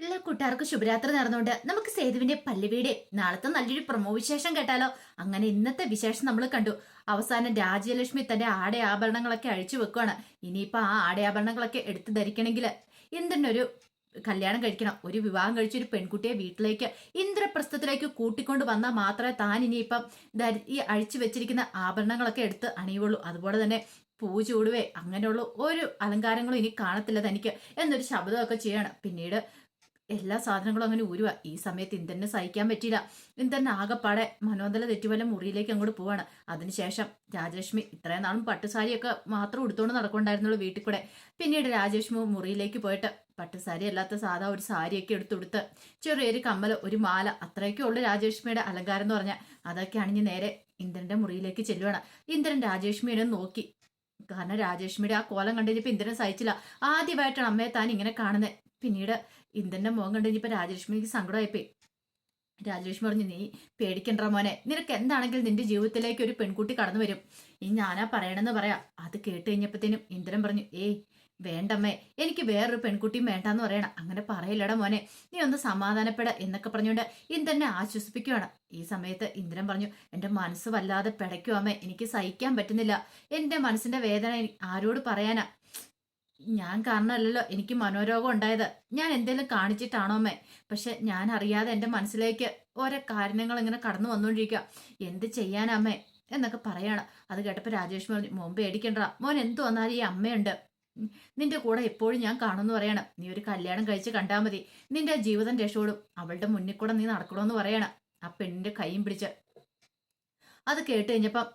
എല്ലാ കൂട്ടുകാർക്കും ശുഭരാത്രി നടന്നുകൊണ്ട് നമുക്ക് സേതുവിന്റെ പല്ലവിയുടെ നാളത്തെ നല്ലൊരു പ്രമോ വിശേഷം കേട്ടാലോ? അങ്ങനെ ഇന്നത്തെ വിശേഷം നമ്മൾ കണ്ടു. അവസാനം രാജ്യലക്ഷ്മി തന്റെ ആടെ ആഭരണങ്ങളൊക്കെ അഴിച്ചു വെക്കുവാണ്. ഇനിയിപ്പോ ആ ആടെ ആഭരണങ്ങളൊക്കെ എടുത്തു ധരിക്കണമെങ്കിൽ എന്തിനൊരു കല്യാണം കഴിക്കണം. ഒരു വിവാഹം കഴിച്ച ഒരു പെൺകുട്ടിയെ വീട്ടിലേക്ക് ഇന്ദ്രപ്രസ്ഥത്തിലേക്ക് കൂട്ടിക്കൊണ്ട് വന്നാൽ മാത്രമേ താൻ ഇനിയിപ്പം ധരി- ഈ അഴിച്ചു വെച്ചിരിക്കുന്ന ആഭരണങ്ങളൊക്കെ എടുത്ത് അണിയുള്ളൂ. അതുപോലെ തന്നെ പൂ ചൂടുവേ അങ്ങനെയുള്ള ഒരു അലങ്കാരങ്ങളും ഇനി കാണത്തില്ല തനിക്ക് എന്നൊരു ശബ്ദമൊക്കെ ചെയ്യണം. പിന്നീട് എല്ലാ സാധനങ്ങളും അങ്ങനെ ഊരുക ഈ സമയത്ത് ഇന്ദ്രനെ സഹിക്കാൻ പറ്റിയില്ല. ഇന്ദ്രൻ ആകെപ്പാടെ മനോന്തല തെറ്റുപോലെ മുറിയിലേക്ക് അങ്ങോട്ട് പോവാണ്. അതിനുശേഷം രാജലക്ഷ്മി ഇത്രയും നാളും പട്ടുസാരിയൊക്കെ മാത്രം ഉടുത്തോണ്ട് നടക്കണ്ടായിരുന്നുള്ളൂ വീട്ടിൽ കൂടെ. പിന്നീട് രാജലക്ഷ്മി മുറിയിലേക്ക് പോയിട്ട് പട്ടുസാരി അല്ലാത്ത സാധാ ഒരു സാരിയൊക്കെ എടുത്തുടുത്ത് ചെറിയൊരു കമ്മൽ ഒരു മാല അത്രയൊക്കെ ഉള്ളു രാജലക്ഷ്മിയുടെ അലങ്കാരം എന്ന് പറഞ്ഞാൽ. അതൊക്കെ അണിഞ്ഞ് നേരെ ഇന്ദ്രന്റെ മുറിയിലേക്ക് ചെല്ലുവാണ്. ഇന്ദ്രൻ രാജലക്ഷ്മിയുടെ നോക്കി. കാരണം രാജലക്ഷ്മിയുടെ ആ കോലം കണ്ടുകഴിഞ്ഞപ്പോൾ ഇന്ദ്രൻ സഹിച്ചില്ല. ആദ്യമായിട്ടാണ് അമ്മയെ താൻ ഇങ്ങനെ കാണുന്നത് പിന്നീട് ഇന്ദ്രന്റെ മുഖം കണ്ടു കഴിഞ്ഞപ്പോൾ രാജലക്ഷ്മിക്ക് സങ്കടമായിപ്പോയി. രാജലക്ഷ്മി പറഞ്ഞു നീ പേടിക്കണ്ട മോനെ. നിനക്ക് എന്താണെങ്കിൽ നിന്റെ ജീവിതത്തിലേക്ക് ഒരു പെൺകുട്ടി കടന്നു വരും. ഈ ഞാനാ പറയണമെന്ന് പറയാം. അത് കേട്ട് കഴിഞ്ഞപ്പോഴത്തേനും ഇന്ദ്രൻ പറഞ്ഞു ഏയ് വേണ്ടമ്മേ. എനിക്ക് വേറൊരു പെൺകുട്ടിയും വേണ്ടാന്ന് പറയണം. അങ്ങനെ പറയില്ലടാ മോനെ. നീ ഒന്ന് സമാധാനപ്പെട എന്നൊക്കെ പറഞ്ഞുകൊണ്ട് ഇന്ദ്രനെ ആശ്വസിപ്പിക്കുകയാണ് ഈ സമയത്ത് ഇന്ദ്രൻ പറഞ്ഞു എന്റെ മനസ്സ് വല്ലാതെ പിടയ്ക്കും എനിക്ക് സഹിക്കാൻ പറ്റുന്നില്ല. എന്റെ മനസ്സിന്റെ വേദന ആരോട് പറയാനാ? ഞാൻ കാരണമല്ലല്ലോ എനിക്ക് മനോരോഗം ഉണ്ടായത്. ഞാൻ എന്തെങ്കിലും കാണിച്ചിട്ടാണോ അമ്മേ? പക്ഷെ ഞാൻ അറിയാതെ എന്റെ മനസ്സിലേക്ക് ഓരോ കാരണങ്ങൾ ഇങ്ങനെ കടന്നു വന്നുകൊണ്ടിരിക്കുക. എന്ത് ചെയ്യാനമ്മേ എന്നൊക്കെ പറയാണ്. അത് കേട്ടപ്പോൾ രാജേഷ് മോൻ മോൻ പേടിക്കണ്ട. മോൻ എന്തു വന്നാലും ഈ അമ്മയുണ്ട്. നിന്റെ കൂടെ എപ്പോഴും ഞാൻ കാണുമെന്ന് പറയണം. നീ ഒരു കല്യാണം കഴിച്ച് കണ്ടാൽ മതി. നിന്റെ ജീവിതം രക്ഷപ്പെടും. അവളുടെ മുന്നിൽ കൂടെ നീ നടക്കണമെന്ന് പറയണം. ആ പെണ്ണിന്റെ കൈയും പിടിച്ച്. അത് കേട്ട് കഴിഞ്ഞപ്പം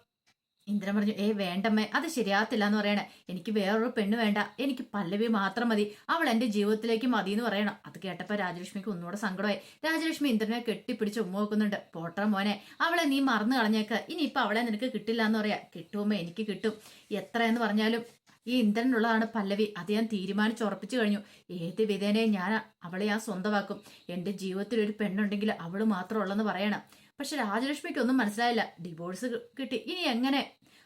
ഇന്ദ്രൻ പറഞ്ഞു ഏ വേണ്ടമ്മേ അത് ശരിയാകത്തില്ല എന്ന് പറയണേ. എനിക്ക് വേറൊരു പെണ്ണ് വേണ്ട. എനിക്ക് പല്ലവി മാത്രം മതി. അവൾ എന്റെ ജീവിതത്തിലേക്ക് മതി എന്ന് പറയണം. അത് കേട്ടപ്പോൾ രാജലക്ഷ്മിക്ക് ഒന്നുകൂടെ സങ്കടമായി. രാജലക്ഷ്മി ഇന്ദ്രനെ കെട്ടിപ്പിടിച്ച് ഉമ്മ വെക്കുന്നുണ്ട്. പോട്ടറ മോനെ അവളെ നീ മറന്നു കളഞ്ഞേക്ക്. ഇനിയിപ്പൊ അവളെ നിനക്ക് കിട്ടില്ല എന്ന് പറയാ കിട്ടുമോ എനിക്ക് കിട്ടും. എത്ര എന്ന് പറഞ്ഞാലും ഈ ഇന്ദ്രനുള്ളതാണ് പല്ലവി. അത് ഞാൻ തീരുമാനിച്ച് ഉറപ്പിച്ചു കഴിഞ്ഞു. ഏത് വിധേനയും ഞാൻ അവളെ ഞാൻ സ്വന്തമാക്കും. എന്റെ ജീവിതത്തിൽ ഒരു പെണ്ണുണ്ടെങ്കിൽ അവൾ മാത്രമുള്ളെന്ന് പറയണം. പക്ഷെ രാജലക്ഷ്മിക്ക് ഒന്നും മനസ്സിലായില്ല. ഡിവോഴ്സ് കിട്ടി. ഇനി എങ്ങനെ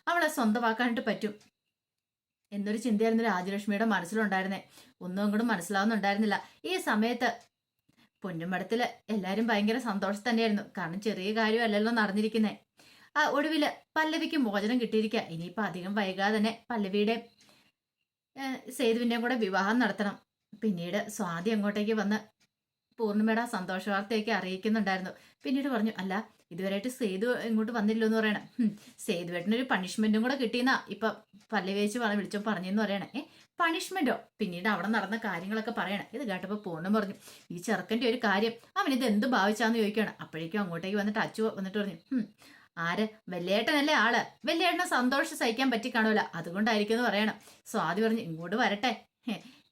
അവളെ സ്വന്തമാക്കാനായിട്ട് പറ്റും? എന്നൊരു ചിന്തയായിരുന്നു രാജലക്ഷ്മിയുടെ മനസ്സിലുണ്ടായിരുന്നേ. ഒന്നും അങ്ങോട്ട് മനസ്സിലാവുന്നുണ്ടായിരുന്നില്ല. ഈ സമയത്ത് പൊന്നുമടത്തിൽ എല്ലാവരും ഭയങ്കര സന്തോഷം തന്നെയായിരുന്നു. കാരണം ചെറിയ കാര്യമല്ലല്ലോ നടന്നിരിക്കുന്നേ. ആ ഒടുവിൽ പല്ലവിക്ക് മോചനം കിട്ടിയിരിക്കുക ഇനിയിപ്പോൾ അധികം വൈകാതെ തന്നെ പല്ലവിയുടെ സേതുവിന്റെയും കൂടെ വിവാഹം നടത്തണം. പിന്നീട് സ്വാതി അങ്ങോട്ടേക്ക് വന്ന് പൂർണിമയുടെ സന്തോഷ വാർത്തയൊക്കെ അറിയിക്കുന്നുണ്ടായിരുന്നു. പിന്നീട് പറഞ്ഞു അല്ല ഇതുവരെയായിട്ട് സേതു ഇങ്ങോട്ട് വന്നില്ലോ എന്ന് പറയണേ സേതുവേട്ടനൊരു പണിഷ്മെന്റും കൂടെ കിട്ടിയെന്നാ ഇപ്പൊ പല്ലവേച്ച് പറഞ്ഞ വിളിച്ചോ പറഞ്ഞെന്ന് പറയണേ. ഏ പണിഷ്മെന്റോ? പിന്നീട് അവിടെ നടന്ന കാര്യങ്ങളൊക്കെ പറയണേ. ഇത് കേട്ടപ്പോ പൂർണം പറഞ്ഞു ഈ ചെറുക്കന്റെ ഒരു കാര്യം. അവൻ ഇത് എന്ത് ഭാവിച്ചാന്ന് ചോദിക്കുകയാണ്. അപ്പോഴേക്കും അങ്ങോട്ടേക്ക് വന്നിട്ട് അച്ചു വന്നിട്ട് പറഞ്ഞു ആര്? വെല്ലേട്ടനല്ലേ ആൾ? വെല്ലേട്ടനെ സന്തോഷം സഹിക്കാൻ പറ്റി കാണൂല. അതുകൊണ്ടായിരിക്കും എന്ന് പറയണം. സ്വാതി പറഞ്ഞു ഇങ്ങോട്ട് വരട്ടെ.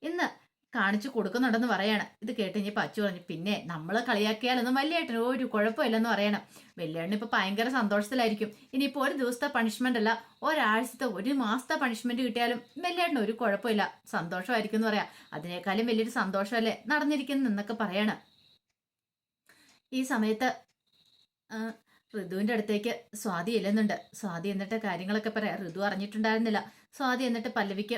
ഇന്ന് കാണിച്ചു കൊടുക്കുന്നുണ്ടെന്ന് പറയണം. ഇത് കേട്ട് ഇനി അച്ചു പറഞ്ഞു പിന്നെ നമ്മൾ കളിയാക്കിയാലൊന്നും വലിയേട്ടന് ഒരു കുഴപ്പമില്ലെന്ന് പറയണം. വലിയണ്ണി ഇപ്പൊ ഭയങ്കര സന്തോഷത്തിലായിരിക്കും. ഇനിയിപ്പോ ഒരു ദിവസത്തെ പണിഷ്മെന്റ് അല്ല ഒരാഴ്ചത്തെ ഒരു മാസത്തെ പണിഷ്മെന്റ് കിട്ടിയാലും വലിയേട്ടന് ഒരു കുഴപ്പമില്ല. സന്തോഷമായിരിക്കും എന്ന് പറയാം. അതിനേക്കാളും വലിയൊരു സന്തോഷമല്ലേ നടന്നിരിക്കുന്നു എന്നൊക്കെ പറയണം. ഈ സമയത്ത് ഋതുവിന്റെ അടുത്തേക്ക് സ്വാതി ഇല്ലെന്നുണ്ട് സ്വാതി എന്നിട്ട് കാര്യങ്ങളൊക്കെ പറയാം. ഋതു അറിഞ്ഞിട്ടുണ്ടായിരുന്നില്ല. സ്വാതി എന്നിട്ട് പല്ലവിക്ക്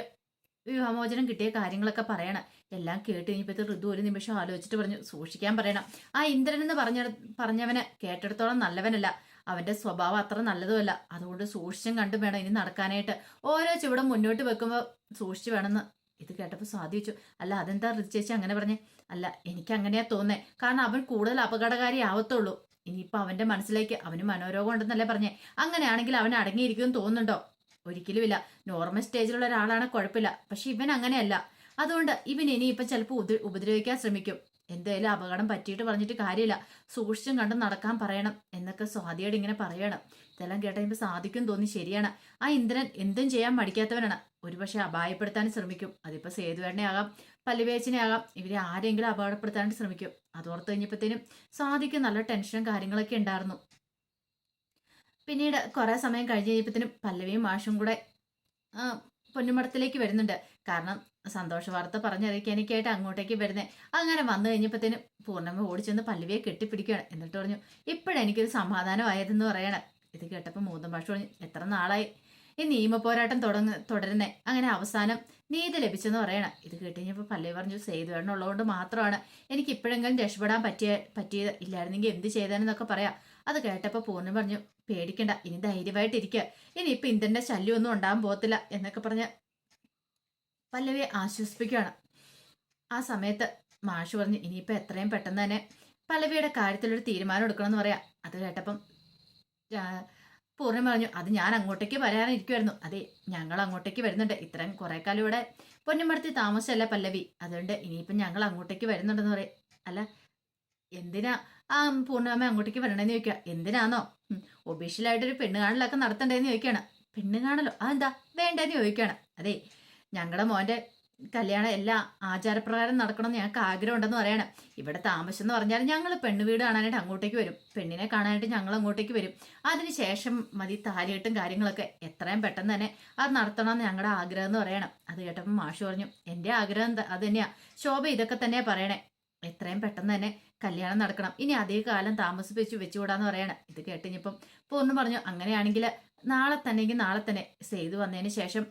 വിവാഹമോചനം കിട്ടിയ കാര്യങ്ങളൊക്കെ പറയണം. എല്ലാം കേട്ട് കഴിഞ്ഞപ്പോഴത്തെ ഋതു ഒരു നിമിഷം ആലോചിച്ചിട്ട് പറഞ്ഞു സൂക്ഷിക്കാൻ പറയണം. ആ ഇന്ദ്രൻ എന്ന് പറഞ്ഞ പറഞ്ഞവന് കേട്ടിടത്തോളം നല്ലവനല്ല. അവന്റെ സ്വഭാവം അത്ര നല്ലതുമല്ല. അതുകൊണ്ട് സൂക്ഷിച്ചും കണ്ടും വേണം ഇനി നടക്കാനായിട്ട്. ഓരോ ചുവടും മുന്നോട്ട് വെക്കുമ്പോൾ സൂക്ഷിച്ചു വേണമെന്ന്. ഇത് കേട്ടപ്പോൾ സാധിച്ചു അല്ല അതെന്താ ഋതു ചേച്ചി അങ്ങനെ പറഞ്ഞേ? അല്ല എനിക്ക് അങ്ങനെയാ തോന്നേ. കാരണം അവൻ കൂടുതൽ അപകടകാരി ആവത്തുള്ളൂ. ഇനിയിപ്പോ അവന്റെ മനസ്സിലേക്ക് അവന് മനോരോഗം ഉണ്ടെന്നല്ലേ പറഞ്ഞേ. അങ്ങനെയാണെങ്കിൽ അവൻ അടങ്ങിയിരിക്കും തോന്നുന്നുണ്ടോ? ഒരിക്കലുമില്ല നോർമൽ സ്റ്റേജിലുള്ള ഒരാളാണ് കുഴപ്പമില്ല. പക്ഷെ ഇവൻ അങ്ങനെയല്ല. അതുകൊണ്ട് ഇവൻ ഇനിയിപ്പം ചിലപ്പോൾ ഉപ ഉപദ്രവിക്കാൻ ശ്രമിക്കും. എന്തായാലും അപകടം പറ്റിയിട്ട് പറഞ്ഞിട്ട് കാര്യമില്ല. സൂക്ഷിച്ചും കണ്ടും നടക്കാൻ പറയണം എന്നൊക്കെ സ്വാതിയോട് ഇങ്ങനെ പറയണം. ഇതെല്ലാം കേട്ട ഇപ്പം സാധിക്കും തോന്നി ശരിയാണ്. ആ ഇന്ദ്രൻ എന്തും ചെയ്യാൻ മടിക്കാത്തവനാണ്. ഒരുപക്ഷെ അപായപ്പെടുത്താൻ ശ്രമിക്കും. അതിപ്പോൾ സേതുവേടനെ ആകാം ആകാം ഇവരെ ആരെങ്കിലും അപകടപ്പെടുത്താനായിട്ട് ശ്രമിക്കും. അതോർത്ത് കഴിഞ്ഞപ്പോഴത്തേനും സാധിക്കും നല്ല ടെൻഷനും കാര്യങ്ങളൊക്കെ ഉണ്ടായിരുന്നു. പിന്നീട് കുറെ സമയം കഴിഞ്ഞ് കഴിഞ്ഞപ്പോഴത്തേനും പല്ലവിയും മാഷും കൂടെ പൊന്നുമടത്തിലേക്ക് വരുന്നുണ്ട്. കാരണം സന്തോഷ വാർത്ത പറഞ്ഞറിയിക്കാനൊക്കെയായിട്ട് അങ്ങോട്ടേക്ക് വരുന്നത് അങ്ങനെ വന്നു കഴിഞ്ഞപ്പോഴത്തേനും പൂർണമ ഓടിച്ചെന്ന് പല്ലവിയെ കെട്ടിപ്പിടിക്കുകയാണ്. എന്നിട്ട് പറഞ്ഞു ഇപ്പോഴെനിക്കൊരു സമാധാനമായതെന്ന് പറയണം. ഇത് കേട്ടപ്പോൾ മൂന്നും ഭാഷ പറഞ്ഞു എത്ര നാളായി? ഈ നിയമ പോരാട്ടം തുടങ്ങ തുടരുന്നേ. അങ്ങനെ അവസാനം നീതി ലഭിച്ചെന്ന് പറയണം. ഇത് കേട്ടുകഴിഞ്ഞപ്പോൾ പല്ലവി പറഞ്ഞു സേതുവേണ്ണ ഉള്ളതുകൊണ്ട് മാത്രമാണ് എനിക്ക് ഇപ്പോഴെങ്കിലും രക്ഷപ്പെടാൻ പറ്റിയ പറ്റിയത്. ഇല്ലായിരുന്നെങ്കിൽ എന്ത് ചെയ്തേനെന്നൊക്കെ പറയാം. അത് കേട്ടപ്പോൾ പൂർണ പറഞ്ഞു പേടിക്കണ്ട ഇനി ധൈര്യമായിട്ടിരിക്കുക ഇനി ഇപ്പൊ ഇന്ദ്രന്റെ ശല്യമൊന്നും ഉണ്ടാകാൻ പോകത്തില്ല എന്നൊക്കെ പറഞ്ഞ് പല്ലവിയെ ആശ്വസിപ്പിക്കുകയാണ്. ആ സമയത്ത് മാഷ് പറഞ്ഞു ഇനിയിപ്പോ എത്രയും പെട്ടെന്ന് തന്നെ പല്ലവിയുടെ കാര്യത്തിലൊരു തീരുമാനം എടുക്കണമെന്ന് പറയാം. അത് കേട്ടപ്പം പൂർണ പറഞ്ഞു അത് ഞാൻ അങ്ങോട്ടേക്ക് വരാനിരിക്കുമായിരുന്നു അതെ ഞങ്ങൾ അങ്ങോട്ടേക്ക് വരുന്നുണ്ട്. ഇത്രയും കുറെ കാലം ഇവിടെ പൊന്നമ്പടത്തി താമസമല്ല പല്ലവി? അതുകൊണ്ട് ഇനിയിപ്പം ഞങ്ങൾ അങ്ങോട്ടേക്ക് വരുന്നുണ്ടെന്ന് പറയും അല്ല എന്തിനാ? ആ പൂർണമാമ അങ്ങോട്ടേക്ക് വരണമെന്ന് ചോദിക്കുക എന്തിനാന്നോ? ഒഫീഷ്യലായിട്ടൊരു പെണ്ണ് കാണലൊക്കെ നടത്തണ്ടേന്ന് ചോദിക്കുകയാണ് പെണ്ണ് കാണലോ? അതെന്താ വേണ്ടെന്ന് ചോദിക്കുകയാണ് അതെ ഞങ്ങളുടെ മോന്റെ കല്യാണം എല്ലാം ആചാരപ്രകാരം നടക്കണമെന്ന് ഞങ്ങൾക്ക് ആഗ്രഹം ഉണ്ടെന്ന് പറയണം. ഇവിടെ താമസം എന്ന് പറഞ്ഞാൽ ഞങ്ങൾ പെണ്ണ് വീട് കാണാനായിട്ട് അങ്ങോട്ടേക്ക് വരും. പെണ്ണിനെ കാണാനായിട്ട് ഞങ്ങൾ അങ്ങോട്ടേക്ക് വരും. അതിനുശേഷം മതി താലികെട്ടും കാര്യങ്ങളൊക്കെ. എത്രയും പെട്ടെന്ന് തന്നെ അത് നടത്തണമെന്ന് ഞങ്ങളുടെ ആഗ്രഹം എന്ന് പറയണം. അത് കേട്ടപ്പോൾ മാഷു പറഞ്ഞു എന്റെ ആഗ്രഹം അത് തന്നെയാ. ശോഭ ഇതൊക്കെ തന്നെയാണ് പറയണേ. എത്രയും പെട്ടെന്ന് തന്നെ കല്യാണം നടക്കണം. ഇനി അതേ കാലം താമസിപ്പിച്ച് വെച്ചുകൂടാന്ന് പറയണം. ഇത് കേട്ടിഞ്ഞപ്പം പൂർണ പറഞ്ഞു അങ്ങനെയാണെങ്കിൽ നാളെ തന്നെങ്കിൽ നാളെ തന്നെ സെയ്ത് വന്നതിന് ശേഷം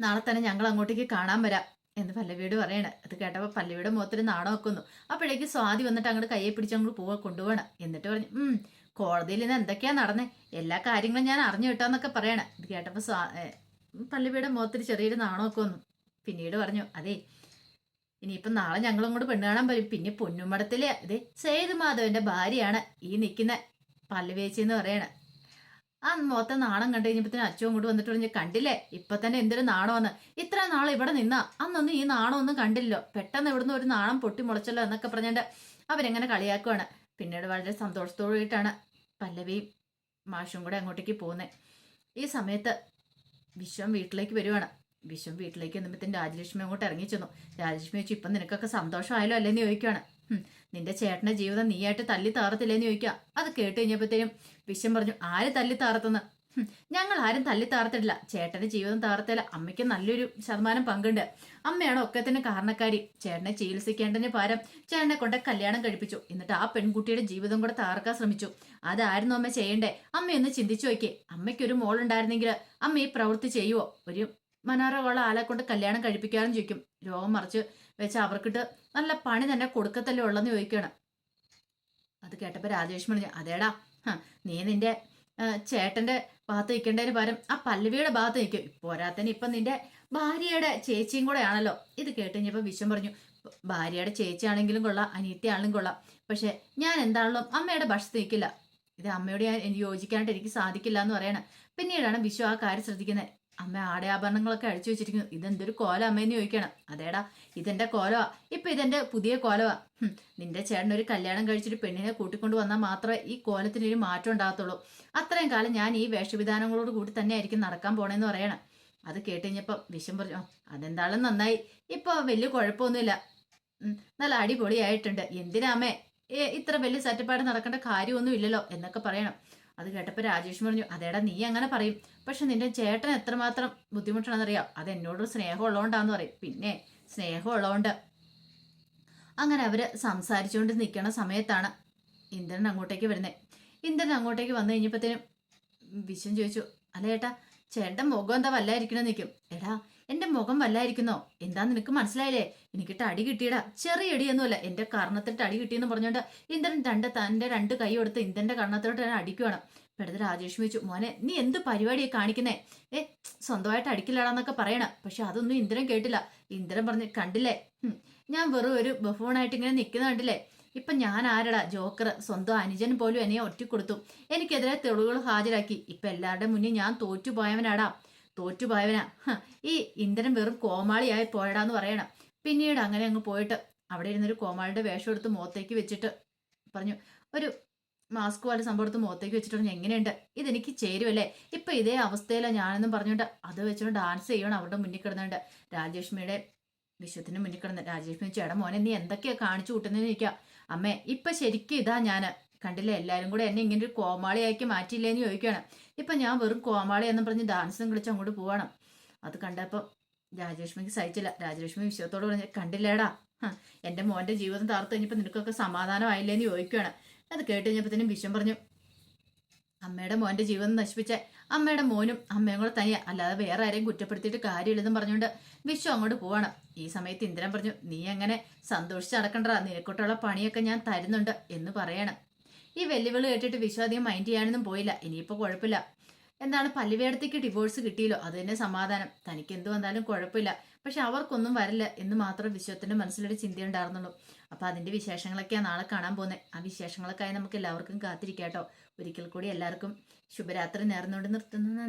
നാളെ തന്നെ ഞങ്ങൾ അങ്ങോട്ടേക്ക് കാണാൻ വരാം എന്ന് പല്ലവിയോട് പറയണ. അത് കേട്ടപ്പോൾ പല്ലവിയുടെ മുഖത്തിന് നാണം വെക്കുന്നു അപ്പോഴേക്ക് സ്വാതി വന്നിട്ട് അങ്ങോട്ട് കയ്യെ പിടിച്ച് അങ്ങോട്ട് പോവാ കൊണ്ടുപോകണം എന്നിട്ട് പറഞ്ഞു ഉം കോടതിയിൽ നിന്ന് എന്തൊക്കെയാ നടന്നേ? എല്ലാ കാര്യങ്ങളും ഞാൻ അറിഞ്ഞു കിട്ടാന്നൊക്കെ പറയണ. ഇത് കേട്ടപ്പോൾ സ്വാ പല്ലവിയുടെ മുഖത്തിന് ചെറിയൊരു നാണമൊക്കെ വന്നു. പിന്നീട് പറഞ്ഞു അതെ ഇനിയിപ്പം നാളെ ഞങ്ങളും അങ്ങോട്ട് പെണ്ണ് കാണാൻ വരും. പിന്നെ പൊന്നുമടത്തിലെ അതെ സേതുമാധവന്റെ ഭാര്യയാണ് ഈ നിൽക്കുന്ന. പല്ലവേച്ചി എന്ന് പറയണ. ആ മൊത്തം നാണം കണ്ടു കഴിഞ്ഞപ്പത്തിന് അച്ഛൻ അങ്ങോട്ട് വന്നിട്ട് പറഞ്ഞു കണ്ടില്ലേ? ഇപ്പൊ തന്നെ എന്തൊരു നാണമെന്ന്. ഇത്ര നാളെ ഇവിടെ നിന്നാ. അന്നൊന്നും ഈ നാണമൊന്നും കണ്ടില്ലോ പെട്ടെന്ന് ഇവിടുന്ന് ഒരു നാണം പൊട്ടിമുളച്ചല്ലോ എന്നൊക്കെ പറഞ്ഞിട്ട് അവരെങ്ങനെ കളിയാക്കുവാണ്. പിന്നീട് വളരെ സന്തോഷത്തോടുകൂടിയിട്ടാണ് പല്ലവിയും മാഷും കൂടെ അങ്ങോട്ടേക്ക് പോകുന്നത് ഈ സമയത്ത് വിശ്വം വീട്ടിലേക്ക് വരുവാണ്. വിശ്വം വീട്ടിലേക്ക് വന്നപ്പോഴത്തേന് രാജലക്ഷ്മി അങ്ങോട്ട് ഇറങ്ങി ചെന്നു രാജലക്ഷ്മി വെച്ചു ഇപ്പം നിനക്കൊക്കെ സന്തോഷമായാലോ അല്ലേന്ന് ചോദിക്കുവാണ്. നിന്റെ ചേട്ടന്റെ ജീവിതം നീയായിട്ട് തല്ലി താറത്തില്ലേന്ന് ചോദിക്കുക. അത് കേട്ട് കഴിഞ്ഞപ്പോഴത്തേനും വിശ്വം പറഞ്ഞു ആര് തല്ലി താറത്തെന്ന്? ഞങ്ങൾ ആരും തല്ലി താർത്തിട്ടില്ല ചേട്ടന്റെ ജീവിതം താർത്തില്ല അമ്മയ്ക്ക് നല്ലൊരു ശതമാനം പങ്കുണ്ട്. അമ്മയാണ് ഒക്കെ ഒക്കത്തിന് കാരണക്കാരി. ചേട്ടനെ ചികിത്സിക്കേണ്ടതിന് പകരം ചേട്ടനെ കൊണ്ട് കല്യാണം കഴിപ്പിച്ചു. എന്നിട്ട് ആ പെൺകുട്ടിയുടെ ജീവിതം കൂടെ താർക്കാൻ ശ്രമിച്ചു. അതായിരുന്നു അമ്മ ചെയ്യണ്ടേ. അമ്മയൊന്ന് ചിന്തിച്ചു നോക്കിയേ. അമ്മയ്ക്കൊരു മോളുണ്ടായിരുന്നെങ്കിൽ അമ്മ ഈ പ്രവൃത്തി ചെയ്യുവോ? ഒരു മനോഹരമുള്ള ആളെ കൊണ്ട് കല്യാണം കഴിപ്പിക്കാനും ചോദിക്കും. രോഗം മറിച്ച് വെച്ച് അവർക്കിട്ട് നല്ല പണി തന്നെ കൊടുക്കത്തല്ലേ ഉള്ളെന്ന് ചോദിക്കണം. അത് കേട്ടപ്പോൾ രാജേഷ് പറഞ്ഞു അതേടാ നീ നിന്റെ ചേട്ടന്റെ ഭാഗത്ത് നിൽക്കേണ്ടതിന് പകരം ആ പല്ലവിയുടെ ഭാഗത്ത് നിൽക്കും. പോരാത്തന്നെ ഇപ്പം നിന്റെ ഭാര്യയുടെ ചേച്ചിയും കൂടെ ആണല്ലോ. ഇത് കേട്ട് കഴിഞ്ഞപ്പോൾ വിശ്വം പറഞ്ഞു ഭാര്യയുടെ ചേച്ചിയാണെങ്കിലും കൊള്ളാം അനിയത്തിയാണെങ്കിലും കൊള്ളാം. പക്ഷെ ഞാൻ എന്താണല്ലോ അമ്മയുടെ ഭക്ഷണത്തിൽ നിൽക്കില്ല. ഇത് അമ്മയോട് ഞാൻ യോജിക്കാനായിട്ട് എനിക്ക് സാധിക്കില്ല എന്ന് പറയണം. പിന്നീടാണ് വിശ്വ ആ കാര്യം ശ്രദ്ധിക്കുന്നത്. അമ്മ ആടയാഭരണങ്ങളൊക്കെ അഴിച്ചു വെച്ചിരിക്കുന്നു. ഇതെന്തൊരു കോല അമ്മയെന്ന് ചോദിക്കണം. അതേടാ ഇതെന്റെ കോലവാ. ഇപ്പൊ ഇതെന്റെ പുതിയ കോലവാ. നിന്റെ ചേട്ടൻ ഒരു കല്യാണം കഴിച്ചിട്ട് പെണ്ണിനെ കൂട്ടിക്കൊണ്ട് വന്നാൽ മാത്രമേ ഈ കോലത്തിനൊരു മാറ്റം ഉണ്ടാകത്തുള്ളൂ. അത്രയും കാലം ഞാൻ ഈ വേഷവിധാനങ്ങളോട് കൂടി തന്നെ ആയിരിക്കും നടക്കാൻ പോണേന്ന് പറയണം. അത് കേട്ടുകഴിഞ്ഞപ്പം വിഷം പറഞ്ഞു അതെന്താളും നന്നായി. ഇപ്പൊ വലിയ കുഴപ്പമൊന്നുമില്ല. നല്ല അടിപൊളിയായിട്ടുണ്ട്. എന്തിനാമേ ഇത്ര വലിയ സെറ്റപ്പാട് നടക്കേണ്ട കാര്യമൊന്നും ഇല്ലല്ലോ എന്നൊക്കെ പറയണം. അത് കേട്ടപ്പോൾ രാജേഷ് പറഞ്ഞു അതേടാ നീ അങ്ങനെ പറയും. പക്ഷെ നിന്റെ ചേട്ടൻ എത്രമാത്രം ബുദ്ധിമുട്ടാണെന്നറിയാം. അത് എന്നോട് സ്നേഹം ഉള്ളതുകൊണ്ടാന്ന് പറയും. പിന്നെ സ്നേഹം ഉള്ളതുകൊണ്ട് അങ്ങനെ അവർ സംസാരിച്ചുകൊണ്ട് നിൽക്കുന്ന സമയത്താണ് ഇന്ദ്രൻ അങ്ങോട്ടേക്ക് വരുന്നത് ഇന്ദ്രൻ അങ്ങോട്ടേക്ക് വന്നു കഴിഞ്ഞപ്പോഴത്തേനും വിശ്വം ചോദിച്ചു അല്ല ചേട്ടാ ചേട്ടൻ മുഖം എന്താ വല്ലായിരിക്കണം നിൽക്കും എടാ എന്റെ മുഖം വല്ലായിരിക്കുന്നോ? എന്താ നിനക്ക് മനസ്സിലായില്ലേ? എനിക്കിട്ട് അടി കിട്ടിയടാ. ചെറിയ അടിയൊന്നുമല്ല എന്റെ കർണത്തിട്ട് അടി കിട്ടിയെന്ന് പറഞ്ഞുകൊണ്ട് ഇന്ദ്രൻ രണ്ട് തന്റെ രണ്ട് കൈ കൊടുത്ത് ഇന്ദ്രന്റെ കർണത്തോട്ട് തന്നെ അടിക്കുവാണ് പെടുത്ത് രാജേഷ് ചോദിച്ചു മോനെ നീ എന്ത് പരിപാടിയെ കാണിക്കുന്നേ? ഏ സ്വന്തമായിട്ട് അടിക്കില്ലടാന്നൊക്കെ പറയണം. പക്ഷെ അതൊന്നും ഇന്ദ്രൻ കേട്ടില്ല. ഇന്ദ്രൻ പറഞ്ഞ് കണ്ടില്ലേ? ഞാൻ വെറും ഒരു ബഫോണായിട്ട് ഇങ്ങനെ നിൽക്കുന്ന കണ്ടില്ലേ? ഇപ്പൊ ഞാൻ ആരടാ? ജോക്കർ സ്വന്തം അനുജൻ പോലും എന്നെ ഒറ്റ കൊടുത്തു. എനിക്കെതിരെ തെളിവുകൾ ഹാജരാക്കി. ഇപ്പൊ എല്ലാവരുടെ മുന്നിൽ ഞാൻ തോറ്റുപോയവനാടാ. തോറ്റുപോയവനാ. ഈ ഇന്ദ്രൻ വെറും കോമാളിയായി പോയടാന്ന് പറയണം. പിന്നീട് അങ്ങനെ അങ്ങ് പോയിട്ട് അവിടെ ഇരുന്നൊരു കോമാളിയുടെ വേഷം എടുത്ത് മുഖത്തേക്ക് വെച്ചിട്ട് പറഞ്ഞു ഒരു മാസ്ക് പോലെ സംഭവം എടുത്ത് മുഖത്തേക്ക് പറഞ്ഞു എങ്ങനെയുണ്ട്? ഇതെനിക്ക് ചേരുവല്ലേ? ഇപ്പൊ ഇതേ അവസ്ഥയിലാണ് ഞാനെന്നും പറഞ്ഞുകൊണ്ട് അത് വെച്ചുകൊണ്ട് ഡാൻസ് ചെയ്യണം അവരുടെ മുന്നിൽ കിടന്നുണ്ട് രാജേഷ്മിയുടെ വിശ്വത്തിന് മുന്നിൽ കിടന്ന്. രാജേഷ്മി ചേട്ടൻ മോനെ നീ എന്തൊക്കെയാ കാണിച്ചു കൂട്ടുന്നതെന്ന് ചോദിക്കാം. അമ്മേ ഇപ്പൊ ശരിക്കും ഇതാ ഞാൻ കണ്ടില്ല? എല്ലാവരും കൂടെ എന്നെ ഇങ്ങനെ ഒരു കോമാളിയാക്കി മാറ്റിയില്ലേന്ന് ചോദിക്കുകയാണ്. ഇപ്പൊ ഞാൻ വെറും കോമാളി എന്ന് പറഞ്ഞ് ഡാൻസും കളിച്ച് അങ്ങോട്ട് പോവാണ്. അത് കണ്ടപ്പോൾ രാജലക്ഷ്മിക്ക് സഹിച്ചില്ല. രാജലക്ഷ്മി വിശ്വത്തോട് പറഞ്ഞ് കണ്ടില്ലേടാ എന്റെ മോന്റെ ജീവിതം താർത്തു കഴിഞ്ഞപ്പോൾ നിനക്കൊക്കെ സമാധാനമായില്ലേന്ന് ചോദിക്കുകയാണ്. അത് കേട്ട് കഴിഞ്ഞപ്പോഴത്തേനും വിശ്വം പറഞ്ഞു അമ്മയുടെ മോന്റെ ജീവിതം നശിപ്പിച്ച അമ്മയുടെ മോനും അമ്മയും കൂടെ തനിയാ. അല്ലാതെ വേറെ ആരെയും കുറ്റപ്പെടുത്തിയിട്ട് കാര്യമില്ലെന്നും പറഞ്ഞുകൊണ്ട് വിശ്വം അങ്ങോട്ട് പോവാണ്. ഈ സമയത്ത് ഇന്ദ്രൻ പറഞ്ഞു നീ അങ്ങനെ സന്തോഷിച്ച് നടക്കണ്ടടാ? നിനക്കൊട്ടുള്ള പണിയൊക്കെ ഞാൻ തരുന്നുണ്ട് എന്ന് പറയാണ്. ഈ വെല്ലുവിളി കേട്ടിട്ട് വിശ്വ അധികം മൈൻഡ് ചെയ്യാനൊന്നും പോയില്ല. ഇനിയിപ്പോൾ കുഴപ്പമില്ല. എന്താണ് പല്ലുവേടത്തേക്ക് ഡിവോഴ്സ് കിട്ടിയല്ലോ? അത് തന്നെ സമാധാനം. തനിക്ക് എന്ത് വന്നാലും കുഴപ്പമില്ല. പക്ഷെ അവർക്കൊന്നും വരില്ല എന്ന് മാത്രം വിശ്വത്തിന്റെ മനസ്സിലൊരു ചിന്തയുണ്ടായിരുന്നുള്ളൂ അപ്പോൾ അതിന്റെ വിശേഷങ്ങളൊക്കെയാണ് നാളെ കാണാൻ പോകുന്നത് ആ വിശേഷങ്ങളൊക്കെയായി നമുക്ക് എല്ലാവർക്കും കാത്തിരിക്കാട്ടോ. ഒരിക്കൽ കൂടി എല്ലാവർക്കും ശുഭരാത്രി നേർന്നുകൊണ്ട് നിർത്തുന്നു.